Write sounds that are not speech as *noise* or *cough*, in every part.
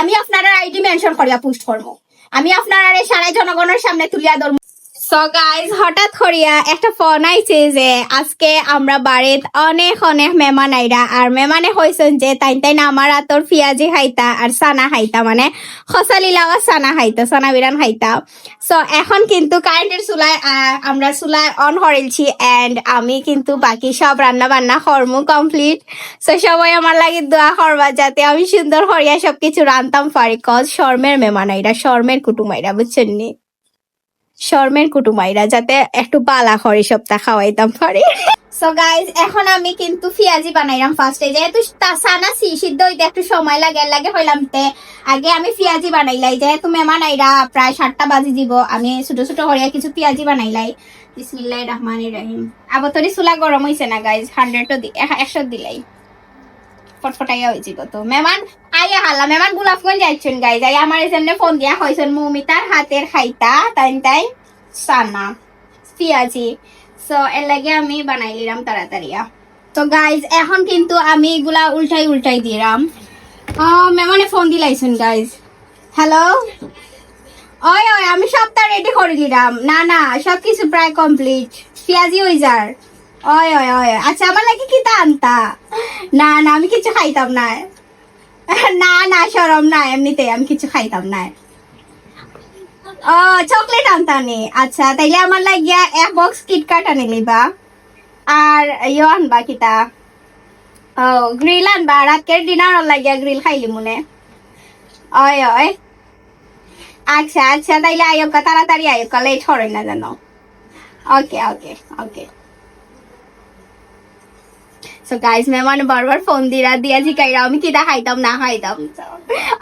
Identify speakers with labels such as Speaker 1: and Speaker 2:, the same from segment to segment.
Speaker 1: আমি আপনারা ID mention করিয়া পোস্ট করব। আমি আপনারা সারা জনগণের সামনে তুলিয়া ধরবো। সো গাইজ হঠাৎ করিয়া একটা ফোন আইছে যে আজকে আমরা বাড়িত অনেক অনেক মেহমান আইরা, আর মেহমানে হয়েছেন যে তাই তাই না আমার আতর পিয়াজি খাইতা আর সানা খাইতা মানে খসালি লাওয়া সানা খাইতা, সানা বিরান খাইতা। সো এখন কিন্তু কারেন্টের চুলায় আমরা চুলায় অন করেছি এন্ড আমি কিন্তু বাকি সব রান্না বান্না কর্ম কমপ্লিট সো সবাই আমার লাগে দোয়া করবা যাতে আমি সুন্দর করিয়া সবকিছু রান্তাম পারি, কজ শর্মের মেহমান আইরা, শর্মের কুটুমাইরা বুঝছেন নি? শর্মের কুটুমাইরা যাতে একটু বালা করে সপ্তাহ খাওয়াইতাম পারে। সো গাইজ এখন আমি কিন্তু পিয়াজি বানাইলাম ফার্স্টে যেহেতু তা- সানা সি, সিদ্ধ হইতে একটু সময় লাগে লাগে হইলাম তে। আগে আমি পিয়াজি বানাইলাই যেহেতু মেহমান আইরা প্রায় সাতটা বাজি দিব। আমি ছোট ছোট হরিয়া কিছু পিয়াজি বানাইলাই। বিসমিল্লাহ রহমান রহিম। আবতরি চুলা গরম হইছে না গাইজ হান্ড্রেড একশো দিলাই। ফটফটাইয়া হয়েছে তো। মেহমান আইয়া হালা মেহমান গোলাপগঞ্জ যাইছেন গাইজ আই আমার এখানে ফোন দিয়া হয়েছেন মৌমিতার হাতের খাইতা তাই তাই সানা পিয়াজি সো এর লাগে আমি বানাই নিলাম তাড়াতাড়িয়া তো গাইজ এখন কিন্তু আমি এগুলা উল্টাই উল্টাই দিলাম। ও মেহমানে ফোন দিলাইছেন গাইজ হ্যালো ওই ওই, আমি সবটা রেডি করে দিলাম। না না, সবকিছু প্রায় কমপ্লিট পিয়াজি হয়ে যার? ওই ওই ওই। আচ্ছা আমার লাগে কি তা আনতা? না না, আমি কিছু খাইতাম না। *laughs* না না, সরম না, এমনিতে আমি কিছু খাইতাম না। ও চকলেট আনতানি আচ্ছা তাইলে আমার লাগিয়া এক বক্স কিটকাট আনি লিবা। আর ইয়ে আনবা কিতা? ও গ্রিল আনবা। রাতের ডিনার লাগিয়া গ্রিল খাইলি মনে ওই ওই আচ্ছা আচ্ছা তাইলে আয়োকা তাড়াতাড়ি আয়োকা লেট হবে না জানো? ওকে ওকে ওকে সো গাইস মেহমান বারবার ফোন দিরা দিয়া জিকাইরা আমি কিটা খাইতাম না খাইতাম?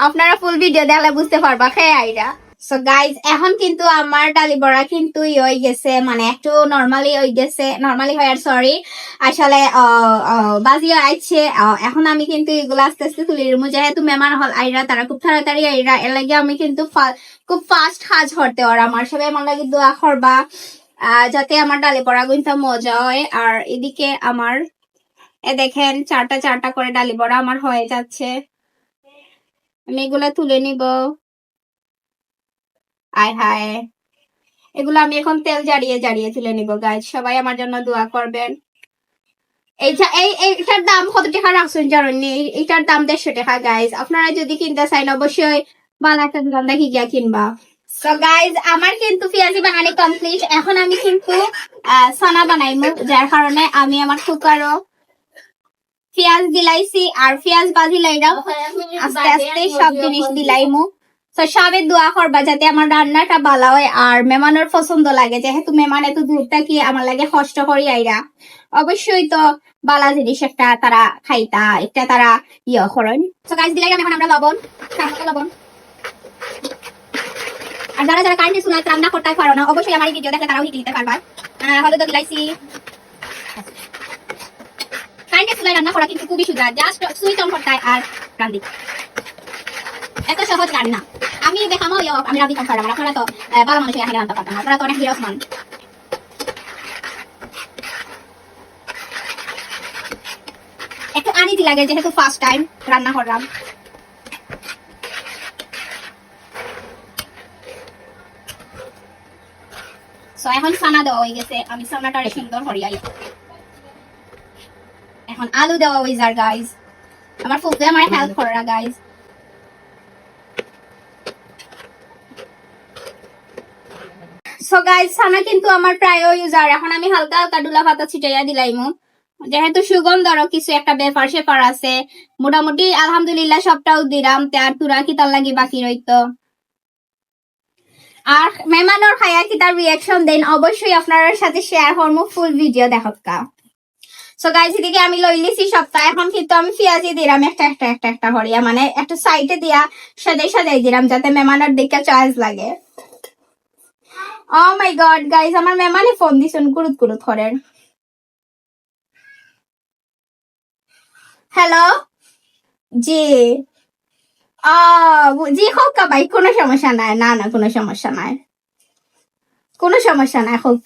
Speaker 1: আপনারা ফুল ভিডিও দেখলে বুঝতে পারবা খেয়ে আইরা? সো গাইজ এখন কিন্তু আমার ডালি বড়া কিন্তু হয়ে গেছে মানে একটু নর্মালি হয়ে গেছে নর্মালি হয় আর সরি আসলে আহ, আহ, বাজি আইছে এখন আমি কিন্তু এগুলো আস্তে আস্তে তুলে দিবো যেহেতু মেহমান হল আইরা তারা খুব তাড়াতাড়ি আইরা এর লাগে আমি কিন্তু খুব ফাস্ট কাজ করতে ওর আমার সবাই আমার লাগে দোয়া করবা যাতে আমার ডালি বড়া কিন্তু মজা হয় আর এদিকে আমার এ দেখেন, চারটা চারটা করে ডালি বড়া আমার হয়ে যাচ্ছে। আমি এগুলা তুলে নিব। আয় হায়। এগুলো আমি এখন তেল জারিয়ে জারিয়ে তুলে নিব গাইজ সবাই আমার জন্য দোয়া করবেন। দাম দেড়শো টাকা গাইজ আপনারা যদি কিনতে অবশ্যই কিনবা। গাইজ আমার কিন্তু পেঁয়াজি বানানি কমপ্লিট এখন আমি কিন্তু সানা বানাইমু, যার কারণে আমি আমার কুকারও পেঁয়াজ দিলাইছি আর পেঁয়াজ বাজি লাইরাম আস্তে আস্তে সব জিনিস দিলাইমু তো সবে দোয়া করবা যাতে আমার রান্নাটা ভালো হয় আর মেহমানের পছন্দ লাগে। যেহেতু মেহমান এত দূর থাকি আমার লাগে কষ্ট করি আইরা। অবশ্যই তো বালা জিনিস একটা তারা খাইতা একটা তারা ইয়ে করেন। তো গাছ দিলাই এখন আমরা লবণ লবণ। আর যারা যারা কারেন্টে রান্না করতে পারো না অবশ্যই আমার এই ভিডিও দেখলে তারাও শিখে নিতে পারবা। হলুদ দিলাইছি চুলায় রান্না করা কিন্তু খুবই সোজা জাস্ট সুইচ অন করতে আর রান্ধি এত সহজ রান্না। আমি দেখামো আমি রান্ধি কম পারলাম আপনারা তো ভালো মানুষ এখানে রান্না পারতাম আপনারা তো অনেক বিরসমান একটু আনিতি লাগে যেহেতু ফার্স্ট টাইম রান্না করলাম। So, এখন সানা দেওয়া হয়ে গেছে। আমি সানাটা সুন্দর হরিয়াই এখন আলু দেওয়া যার গাইজ আমার ফুফে আমার হেল্প করে না গাইজ সো গাইজ সানা কিন্তু আমার প্রায় ইউজার এখন আমি হালকা হালকা ডুলা পাতা ছিটাইয়া দিলাইমু। যেহেতু সুগন্ধর কিছু একটা ব্যাপার সেপার আছে, মোটামুটি আলহামদুলিল্লাহ সবটাও দিলাম। তে আর তুরা কিতার লাগি বাকি রইতো? আর মেহমানোর খায়া কিতার রিয়াকশন দেন অবশ্যই আপনার সাথে শেয়ার হরমু ফুল ভিডিও দেখা সো গাইজ এদিকে আমি লই লইলিছি সপ্তাহ। এখন কিন্তু আমি পেঁয়াজি দিলাম একটা একটা একটা একটা হরিয়া। মানে একটা সাইডে দিয়া সাজাই সাজাই দিলাম যাতে মেহমানের দিকে চয়েস লাগে। ও মাই গড গাইজ আমার মেহমানে ফোন দিছেন গুরুত গুরুত করেন হ্যালো জি। আহ, জি হোক ভাই কোনো সমস্যা নাই। না না কোনো সমস্যা নাই। কোনো সমস্যা নাই হোক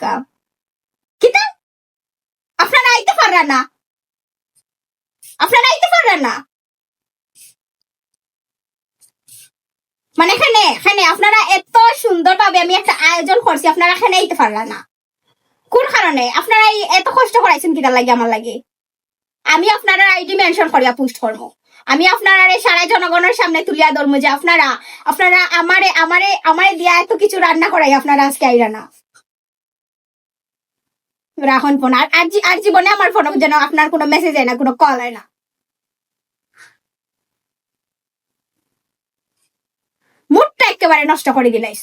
Speaker 1: আপনারা আইতে না। মানে এখানে এখানে আপনারা এত সুন্দরভাবে আমি একটা আয়োজন করছি, আপনারা এখানে আইতে না। কোন কারণে? আপনারা এত কষ্ট করাইছেন কিটা লাগে, আমার লাগে? আমি আপনারা আইডি মেনশন করিয়া পোস্ট করব। আমি আপনারা সারা জনগণের সামনে তুলিয়া ধরবো যে আপনারা আপনারা আমারে আমারে আমারে দিয়া এত কিছু রান্না করাই আপনারা আজকে আইরা না। রাখন ফোন আর আর জীবনে আমার ফোন যেন আপনার কোনো মেসেজ হয় না, কোনো কল হয় না। মুডটা একেবারে নষ্ট করে দিলাইস